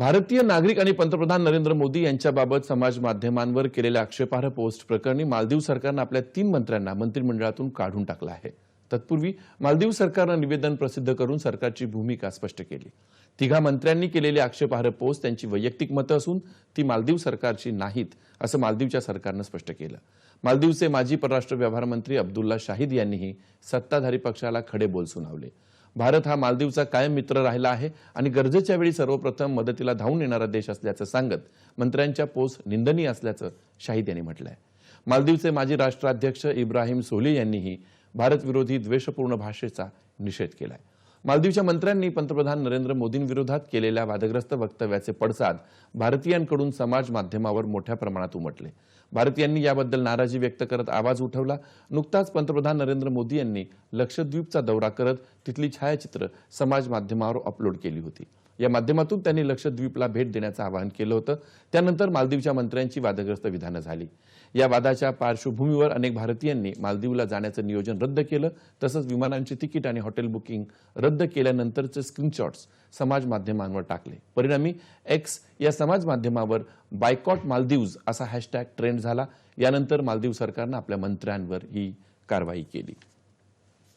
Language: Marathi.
भारतीय नागरिक आणि पंतप्रधान नरेंद्र मोदी यांच्याबाबत समाज माध्यमांवर केलेल्या आक्षेपार्ह पोस्ट प्रकरणी मालदीव सरकारनं आपल्या तीन मंत्र्यांना मंत्रिमंडळातून काढून टाकलं आहे. तत्पूर्वी मालदीव सरकारनं निवेदन प्रसिद्ध करून सरकारची भूमिका स्पष्ट केली. तिघा मंत्र्यांनी केलेली आक्षेपार्ह पोस्ट त्यांची वैयक्तिक मतं असून ती मालदीव सरकारची नाहीत असं मालदीवच्या सरकारनं स्पष्ट केलं. मालदीवचे माजी परराष्ट्र व्यवहार मंत्री अब्दुल्ला शाहिद यांनीही सत्ताधारी पक्षाला खडे बोल सुनावले. भारत हा मालदीवचा कायम मित्र राहिला आहे आणि गरजेच्या वेळी सर्वप्रथम मदतीला धावून येणारा देश असल्याचं सांगत मंत्र्यांच्या पोस्ट निंदनीय असल्याचं शाहिद यांनी म्हटलंय. मालदीवचे माजी राष्ट्राध्यक्ष इब्राहिम सोली यांनीही भारतविरोधी द्वेषपूर्ण भाषेचा निषेध केलाय. मालदीवच्या मंत्र्यांनी पंतप्रधान नरेंद्र मोदींविरोधात केलेल्या वादग्रस्त वक्तव्याचे पडसाद भारतीयांकडून समाज माध्यमावर मोठ्या प्रमाणात उमटले. भारतीयांनी याबद्दल नाराजी व्यक्त करत आवाज उठवला. नुकताच पंतप्रधान नरेंद्र मोदी यांनी लक्षद्वीपचा दौरा करत तिथली छायाचित्र समाज माध्यमावर अपलोड केली होती. या माध्यमातून त्यांनी लक्षद्वीपला भेट देण्याचं आवाहन केलं होतं. त्यानंतर मालदीवच्या मंत्र्यांची वादग्रस्त विधानं झाली. या वादाच्या पार्श्वभूमीवर अनेक भारतीयांनी मालदीवला जाण्याचं नियोजन रद्द केलं. तसंच विमानांची तिकीट आणि हॉटेल बुकिंग रद्द केल्यानंतरचे स्क्रीनशॉट्स समाज माध्यमांवर टाकले. परिणामी एक्स या समाज माध्यमावर बायकॉट मालदीव्ज असा हॅशटॅग ट्रेंड झाला. यानंतर मालदीव सरकारनं आपल्या मंत्र्यांवर ही कारवाई केली.